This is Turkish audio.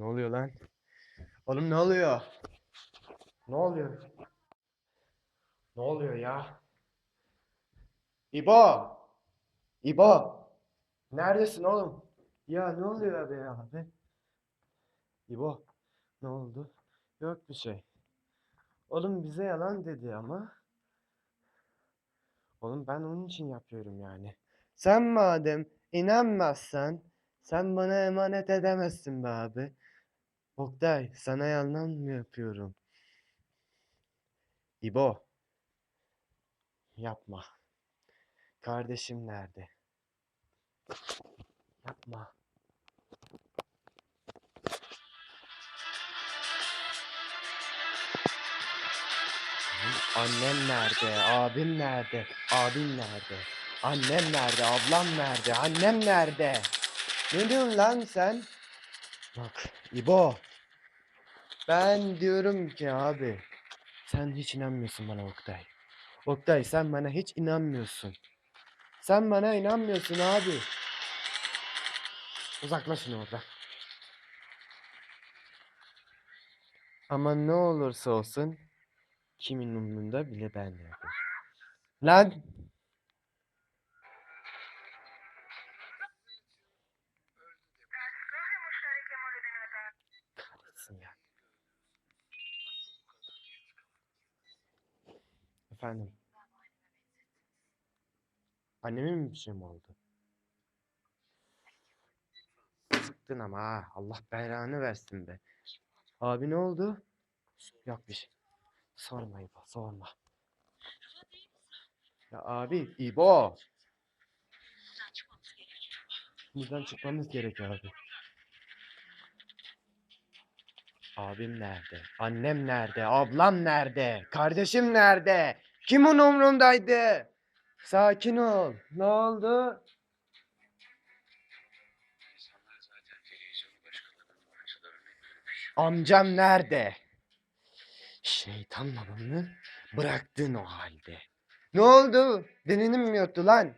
Ne oluyor lan? Oğlum ne oluyor? Ne oluyor? Ne oluyor ya? İbo! İbo! Neredesin oğlum? Ya ne oluyor be abi? İbo, ne oldu? Yok bir şey. Oğlum bize yalan dedi ama. Oğlum ben onun için yapıyorum yani. Sen madem inanmazsan sen bana emanet edemezsin be abi. Oktay sana yalan mı yapıyorum? İbo. Yapma. Kardeşim nerede? Yapma. Annem nerede? Abim nerede? Abim nerede? Annem nerede? Ablam nerede? Annem nerede? Ne diyorsun lan sen? Bak İbo. Ben diyorum ki abi. Sen hiç inanmıyorsun bana Oktay. Oktay sen bana hiç inanmıyorsun. Sen bana inanmıyorsun abi. Uzaklaşın oradan. Ama ne olursa olsun kimin umrunda bile ben yokum. Lan! Kahretsin ya. Efendim. Annemin mi bir şey mi oldu? Sıktın ama ha. Allah belanı versin be. Abi ne oldu? Yok bir şey. Sorma İbo, sorma. Ya abi, İbo. Buradan çıkmamız gerekiyor abi. Abim nerede? Annem nerede? Ablam nerede? Kardeşim nerede? Kimin umrundaydı? Sakin ol. Ne oldu? Amcam nerede? Şeytan babamı bıraktın o halde. Ne oldu? Delinim mi yoktu lan?